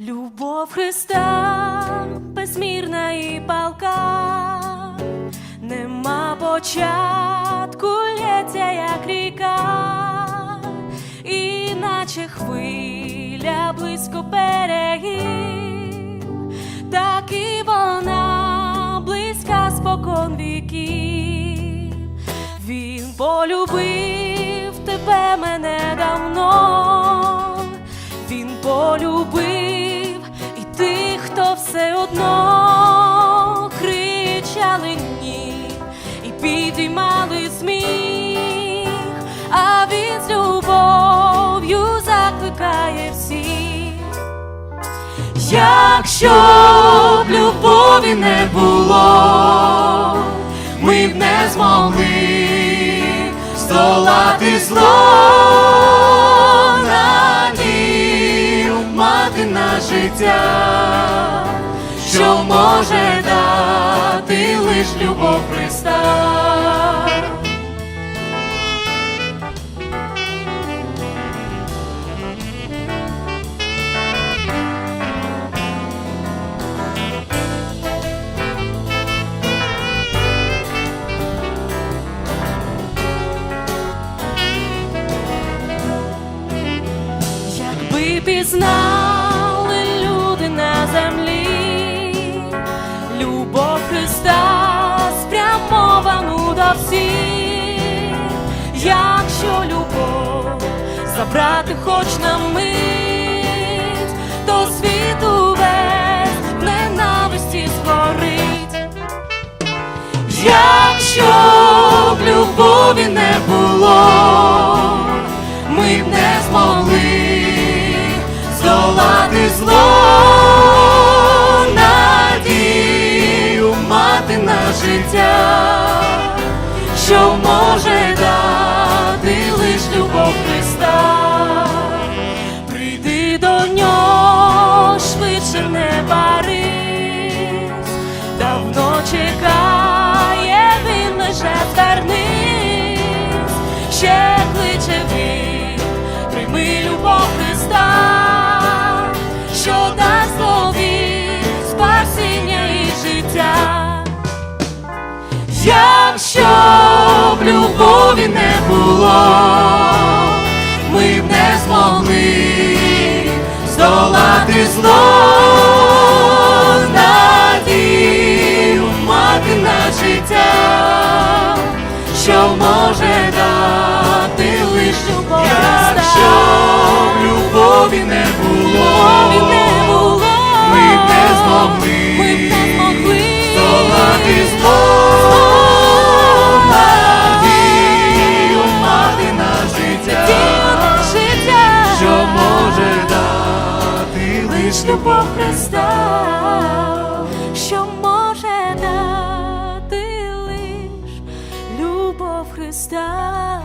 Любов Христа безмірна і палка, нема початку, лється, як ріка, і наче хвиля близько берегів, так і вона близька спокон віків. Він полюбив тебе мене все одно кричали ні і підіймали сміх, а він з любов'ю закликає всіх. Якщо б любові не було, ми б не змогли здолати зло, життя, що може дати лиш любов Христа. Якби пізнали якщо любов забрати хоч на мить, то світу весь ненависті згорить. Якщо б любові не було, ми б не змогли здолати зло, життя, що може Христа. Прийди до нього, швидше не барись, давно чекає він лише звернись, ще кличе він, прийми любов Христа, що дасть тобі спасіння і життя. Якщо б любові не було, змогли здолати зло, надію мати на життя, що любов Христа, що може дати лиш любов Христа.